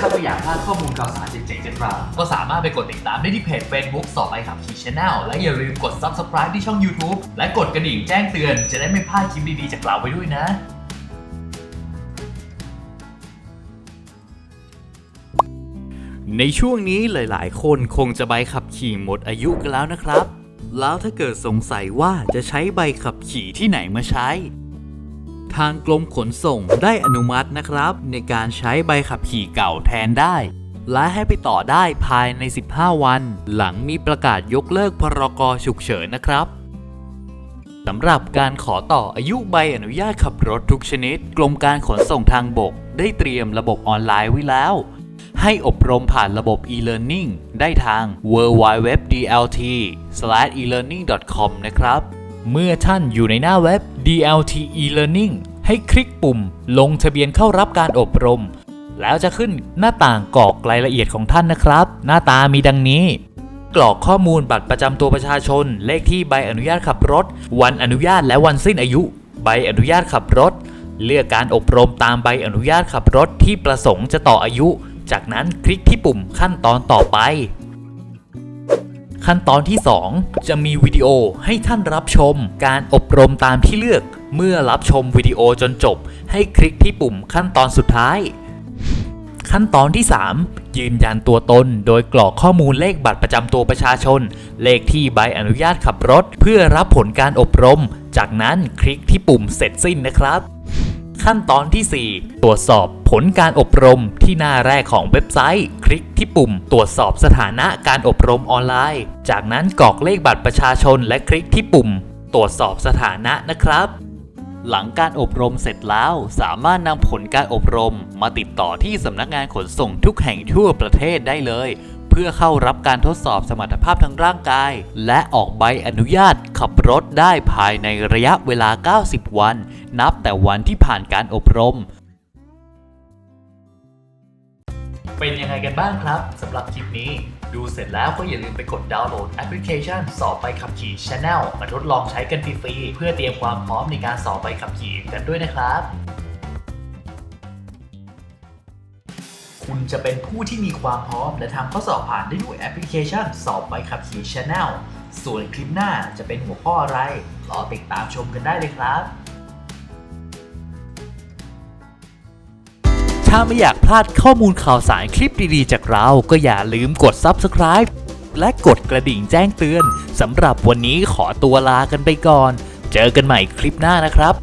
ถ้าไม่อยากพลาดข้อมูลข่าวสารเจ๋งๆจากเราก็สามารถไปกดติดตามได้ที่เพจ Facebook สอบไปขับขี่ Channel และอย่าลืมกด Subscribe ที่ช่อง YouTube และกดกระดิ่งแจ้งเตือน จะได้ไม่พลาดคลิปดีๆจากเราไปด้วยนะในช่วงนี้หลายๆ คนคงจะใบขับขี่หมดอายุกันแล้วนะครับ แล้วถ้าเกิดสงสัยว่าจะใช้ใบขับขี่ที่ไหนมาใช้ ทางกรมขนส่งได้อนุมัตินะครับ ในการใช้ใบขับขี่เก่าแทนได้ และให้ไปต่อได้ภายใน 15 วัน หลังมีประกาศยกเลิกพรกฉุกเฉินนะครับสำหรับการขอต่ออายุใบอนุญาตขับรถทุกชนิด กรมการขนส่งทางบก ได้เตรียมระบบออนไลน์ไว้แล้ว ให้อบรมผ่านระบบ e-learning ได้ทาง www.dlt/elearning.com นะครับ เมื่อท่านอยู่ในหน้าเว็บ DLT e-learning ให้คลิกปุ่ม ลงทะเบียนเข้ารับการอบรม แล้วจะขึ้นหน้าต่างกรอกรายละเอียดของท่านนะครับ หน้าตามีดังนี้ กรอกข้อมูลบัตรประจำตัวประชาชน เลขที่ใบอนุญาตขับรถ วันอนุญาตและวันสิ้นอายุ ใบอนุญาตขับรถ เลือกการอบรมตามใบอนุญาตขับรถที่ประสงค์จะต่ออายุ จากนั้นคลิกที่ปุ่มขั้นตอนต่อไป ขั้นตอนที่ 2 จะมีวิดีโอให้ท่านรับชม การอบรมตามที่เลือก เมื่อรับชมวิดีโอจนจบ ให้คลิกที่ปุ่มขั้นตอนสุดท้าย ขั้นตอนที่ 3 ยืนยันตัวตน โดยกรอกข้อมูลเลขบัตรประจำตัวประชาชน เลขที่ใบอนุญาตขับรถ เพื่อรับผลการอบรม จากนั้นคลิกที่ปุ่มเสร็จสิ้นนะครับ ขั้นตอนที่ 4 ตรวจสอบผลการอบรมที่หน้าแรกของเว็บไซต์ คลิกที่ปุ่ม ตรวจสอบสถานะการอบรมออนไลน์ จากนั้นกรอกเลขบัตรประชาชนและคลิกที่ปุ่ม ตรวจสอบสถานะนะครับ หลังการอบรมเสร็จแล้ว สามารถนำผลการอบรม มาติดต่อที่สำนักงานขนส่งทุกแห่งทั่วประเทศได้เลย เพื่อเข้ารับการทดสอบสมรรถภาพทางร่างกาย และออกใบอนุญาตขับรถได้ภายในระยะเวลา 90 วัน นับแต่วันที่ผ่านการอบรม เป็นยังไงกันบ้างครับสำหรับคลิปนี้ ดูเสร็จแล้วก็อย่าลืมไปกดดาวน์โหลดแอปพลิเคชัน สอบไปขับขี่ Channel มาทดลองใช้กันฟรีๆเพื่อเตรียมความพร้อมในการสอบไปขับขี่กันด้วยนะครับ คุณจะเป็นผู้ที่มีความพร้อม และทำข้อสอบผ่านได้ด้วยแอปพลิเคชัน สอบไปขับขี่ Channel ส่วนคลิปหน้าจะเป็นหัวข้ออะไร รอติดตามชมกันได้เลยครับ ถ้าไม่อยากพลาดข้อมูลข่าวสารคลิปดีๆ จากเรา ก็อย่าลืมกด Subscribe และกดกระดิ่งแจ้งเตือนสำหรับวันนี้ขอตัวลากันไปก่อน เจอกันใหม่คลิปหน้านะครับ